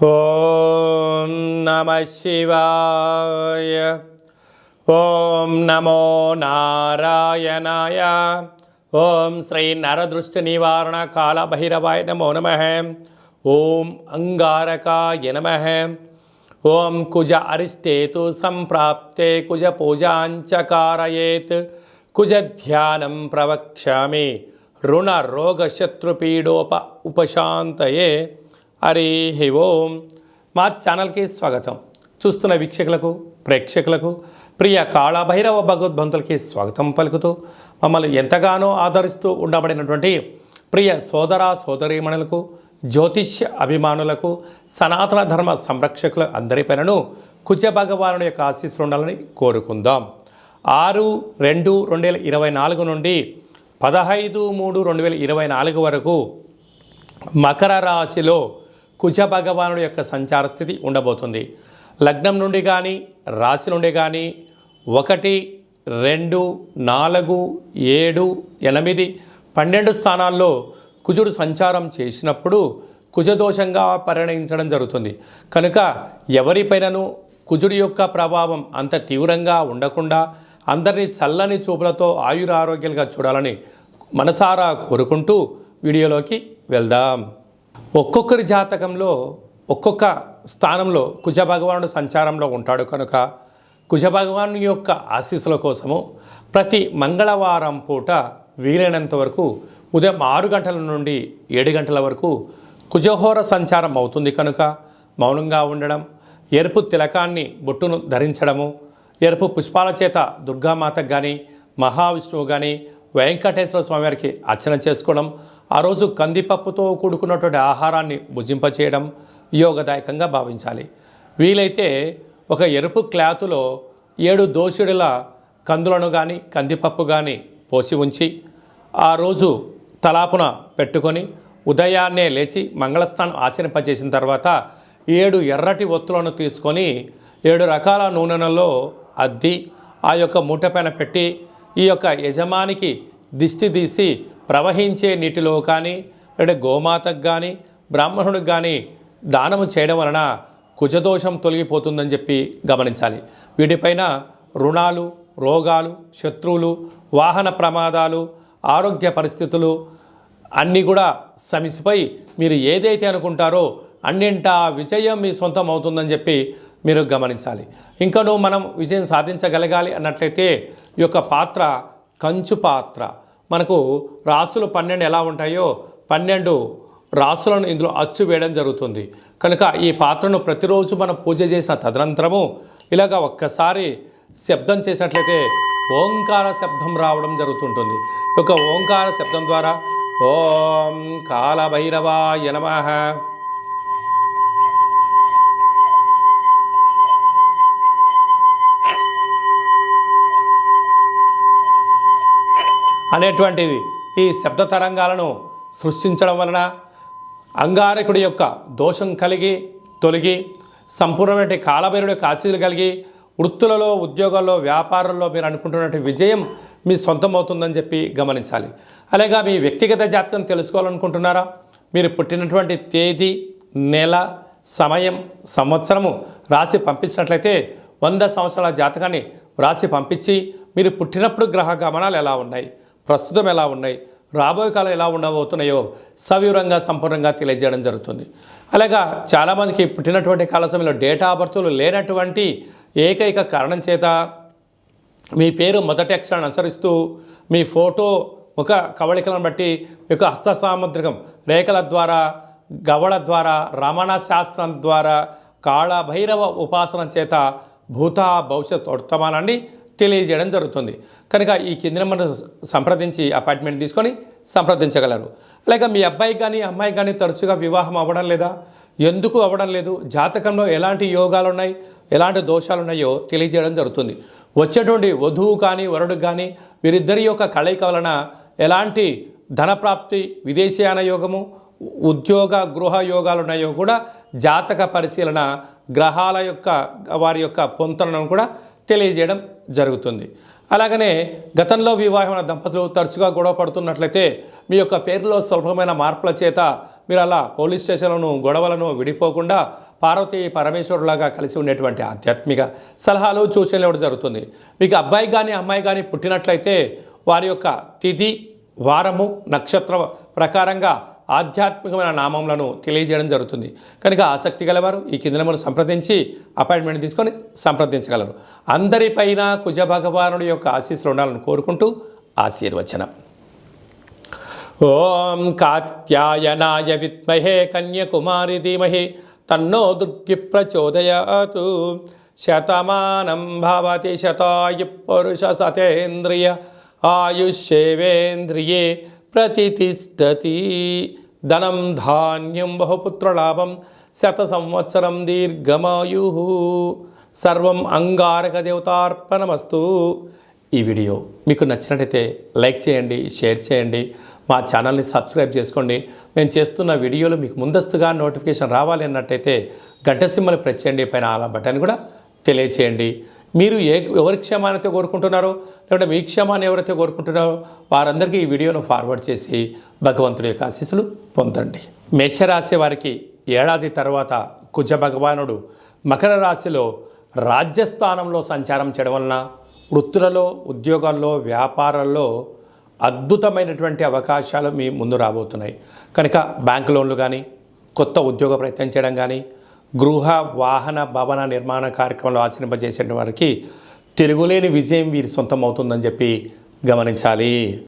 ఓం నమ శివాయ ఓం నమో నారాయణాయ ఓం శ్రీ నరదృష్టి నివారణ కాల భైరవాయ నమో నమ ఓం అంగారకాయ నమ ఓం కుజ అరిష్టేతు సంప్రాప్తే కుజ పూజాంచకారయేత్ కుజ ధ్యానం ప్రవక్ష్యామి రుణ రోగ శత్రుపీడోప ఉపశాంతయే హరి ఓం. మా ఛానల్కి స్వాగతం. చూస్తున్న వీక్షకులకు ప్రేక్షకులకు ప్రియ కాళభైరవ భగవద్బంతులకి స్వాగతం పలుకుతూ మమ్మల్ని ఎంతగానో ఆదరిస్తూ ఉండబడినటువంటి ప్రియ సోదర సోదరీమణులకు జ్యోతిష్య అభిమానులకు సనాతన ధర్మ సంరక్షకుల అందరిపైనను కుజ భగవానుడి యొక్క ఆశీస్సులు ఉండాలని కోరుకుందాం. ఆరు రెండు రెండు వేల ఇరవై నాలుగు నుండి పదహైదు మూడు రెండు వేల ఇరవై నాలుగు వరకు మకర రాశిలో కుజ భగవానుడి యొక్క సంచార స్థితి ఉండబోతుంది. లగ్నం నుండి కానీ రాశి నుండి కానీ ఒకటి రెండు నాలుగు ఏడు ఎనిమిది పన్నెండు స్థానాల్లో కుజుడు సంచారం చేసినప్పుడు కుజదోషంగా పరిగణించడం జరుగుతుంది. కనుక ఎవరిపైనను కుజుడి యొక్క ప్రభావం అంత తీవ్రంగా ఉండకుండా అందరినీ చల్లని చూపులతో ఆయురారోగ్యాలుగా చూడాలని మనసారా కోరుకుంటూ వీడియోలోకి వెళ్దాం. ఒక్కొక్కరి జాతకంలో ఒక్కొక్క స్థానంలో కుజ భగవానుడు సంచారంలో ఉంటాడు. కనుక కుజ భగవాను యొక్క ఆశీస్సుల కోసము ప్రతి మంగళవారం పూట వీలైనంత వరకు ఉదయం ఆరు గంటల నుండి ఏడు గంటల వరకు కుజహోర సంచారం అవుతుంది. కనుక మౌనంగా ఉండడం ఎరుపు తిలకాన్ని బొట్టును ధరించడము ఎరుపు పుష్పాల చేత దుర్గామాతకు కానీ మహావిష్ణువు కానీ వెంకటేశ్వర స్వామివారికి అర్చన చేసుకోవడం ఆ రోజు కందిపప్పుతో కూడుకున్నటువంటి ఆహారాన్ని భుజింపచేయడం యోగదాయకంగా భావించాలి. వీలైతే ఒక ఎరుపు క్లాతులో ఏడు దోషుడుల కందులను కానీ కందిపప్పు కానీ పోసి ఉంచి ఆ రోజు తలాపున పెట్టుకొని ఉదయాన్నే లేచి మంగళస్నానం ఆచరింపజేసిన తర్వాత ఏడు ఎర్రటి ఒత్తులను తీసుకొని ఏడు రకాల నూనెలలో అద్ది ఆ యొక్క మూటపైన పెట్టి ఈ యొక్క యజమానికి దిష్టి తీసి ప్రవహించే నీటిలో కానీ లేదా గోమాతకు కానీ బ్రాహ్మణుడికి కానీ దానము చేయడం వలన కుజదోషం తొలగిపోతుందని చెప్పి గమనించాలి. వీటిపైన రుణాలు రోగాలు శత్రువులు వాహన ప్రమాదాలు ఆరోగ్య పరిస్థితులు అన్నీ కూడా సమిసిపై మీరు ఏదైతే అనుకుంటారో అన్నింటా విజయం మీ సొంతం అవుతుందని చెప్పి మీరు గమనించాలి. ఇంకనూ మనం విజయం సాధించగలగాలి అన్నట్లయితే ఈ యొక్క పాత్ర కంచు పాత్ర. మనకు రాసులు పన్నెండు ఎలా ఉంటాయో పన్నెండు రాసులను ఇందులో అచ్చు వేయడం జరుగుతుంది. కనుక ఈ పాత్రను ప్రతిరోజు మనం పూజ చేసిన తదనంతరము ఇలాగ ఒక్కసారి శబ్దం చేసినట్లయితే ఓంకార శబ్దం రావడం జరుగుతుంటుంది. ఒక ఓంకార శబ్దం ద్వారా ఓం కాలభైరవాయ నమ అనేటువంటిది ఈ శబ్ద తరంగాలను సృష్టించడం వలన అంగారకుడి యొక్క దోషం కలిగి తొలగి సంపూర్ణమైన కాలభైరుడి యొక్క ఆశీలు కలిగి వృత్తులలో ఉద్యోగాల్లో వ్యాపారంలో మీరు అనుకుంటున్నటువంటి విజయం మీ సొంతం అవుతుందని చెప్పి గమనించాలి. అలాగా మీ వ్యక్తిగత జాతకం తెలుసుకోవాలనుకుంటున్నారా? మీరు పుట్టినటువంటి తేదీ నెల సమయం సంవత్సరము రాసి పంపించినట్లయితే వంద సంవత్సరాల జాతకాన్ని రాసి పంపించి మీరు పుట్టినప్పుడు గ్రహ గమనాలు ఎలా ఉన్నాయి? ప్రస్తుతం ఎలా ఉన్నాయి? రాబోయే కాలం ఎలా ఉండబోతున్నాయో సవివరంగా సంపూర్ణంగా తెలియజేయడం జరుగుతుంది. అలాగా చాలామందికి పుట్టినటువంటి కాల సమయంలో డేటా ఆఫ్ బర్త్లు లేనటువంటి ఏకైక కారణం చేత మీ పేరు మొదటి అక్షరాన్ని అనుసరిస్తూ మీ ఫోటో ఒక కవళికలను బట్టి యొక్క హస్త సాముద్రికం రేఖల ద్వారా గవళ ద్వారా రమణ శాస్త్రం ద్వారా కాళభైరవ ఉపాసన చేత భూత భవిష్యత్ వర్తమానాన్ని తెలియజేయడం జరుగుతుంది. కనుక ఈ కింద నెంబర్ సంప్రదించి అపాయింట్మెంట్ తీసుకొని సంప్రదించగలరు. లేక మీ అబ్బాయి కానీ అమ్మాయి కానీ తరచుగా వివాహం అవ్వడం లేదా? ఎందుకు అవ్వడం లేదు? జాతకంలో ఎలాంటి యోగాలు ఉన్నాయి ఎలాంటి దోషాలు ఉన్నాయో తెలియజేయడం జరుగుతుంది. వచ్చేటువంటి వధువు కానీ వరుడు కానీ వీరిద్దరి యొక్క కలయిక వలన ఎలాంటి ధనప్రాప్తి విదేశీయాన యోగము ఉద్యోగ గృహ యోగాలు ఉన్నాయో కూడా జాతక పరిశీలన గ్రహాల యొక్క వారి యొక్క పొంతనను కూడా తెలియజేయడం జరుగుతుంది. అలాగనే గతంలో వివాహమైన దంపతులు తరచుగా గొడవ పడుతున్నట్లయితే మీ యొక్క పేరులో స్వల్పమైన మార్పుల చేత మీరు అలా పోలీస్ స్టేషన్లను గొడవలను విడిపోకుండా పార్వతి పరమేశ్వరులాగా కలిసి ఉండేటువంటి ఆధ్యాత్మిక సలహాలు సూచనలు ఇవ్వడం జరుగుతుంది. మీకు అబ్బాయి కానీ అమ్మాయి కానీ పుట్టినట్లయితే వారి యొక్క తిథి వారము నక్షత్ర ప్రకారంగా ఆధ్యాత్మికమైన నామములను తెలియజేయడం జరుగుతుంది. కనుక ఆసక్తి గలవారు ఈ కింద నెంబర్ సంప్రదించి అపాయింట్మెంట్ తీసుకొని సంప్రదించగలరు. అందరిపైన కుజ భగవానుడి యొక్క ఆశీస్సులు ఉండాలని కోరుకుంటూ ఆశీర్వచనం. ఓం కాత్యాయనాయ విద్మహే కన్యకుమారి ధీమహి తన్నో దుర్గి ప్రచోదయాతు. శతమానం భవతి శతాయు పురుష సతేంద్రియ ఆయుష్యేవేంద్రియే ప్రతిష్టతి. ధనం ధాన్యం బహుపుత్రలాభం. శత సంవత్సరం దీర్ఘమాయు సర్వం అంగారక దేవతార్పణమస్తు ఈ వీడియో మీకు నచ్చినట్టయితే లైక్ చేయండి షేర్ చేయండి. మా ఛానల్ని సబ్స్క్రైబ్ చేసుకోండి. మేము చేస్తున్న వీడియోలు మీకు ముందస్తుగా నోటిఫికేషన్ రావాలి అన్నట్టయితే గంట సింహలు ప్రెస్ చేయండి. పైన అలా బటన్ కూడా తెలియచేయండి. మీరు ఏ ఎవరి క్షేమానైతే కోరుకుంటున్నారో లేకుంటే మీ క్షేమాన్ని ఎవరైతే కోరుకుంటున్నారో వారందరికీ ఈ వీడియోను ఫార్వర్డ్ చేసి భగవంతుడి యొక్క ఆశీస్సులు పొందండి. మేషరాశి వారికి ఏడాది తర్వాత కుజ భగవానుడు మకర రాశిలో రాజ్యస్థానంలో సంచారం చేయడం వలన వృత్తులలో ఉద్యోగాల్లో వ్యాపారాల్లో అద్భుతమైనటువంటి అవకాశాలు మీ ముందు రాబోతున్నాయి. కనుక బ్యాంక్ లోన్లు కానీ కొత్త ఉద్యోగ ప్రయత్నం చేయడం కానీ గృహ వాహన భవన నిర్మాణ కార్యక్రమంలో ఆచరింపజేసిన వారికి తిరుగులేని విజయం వీరి సొంతం అవుతుందని చెప్పి గమనించాలి.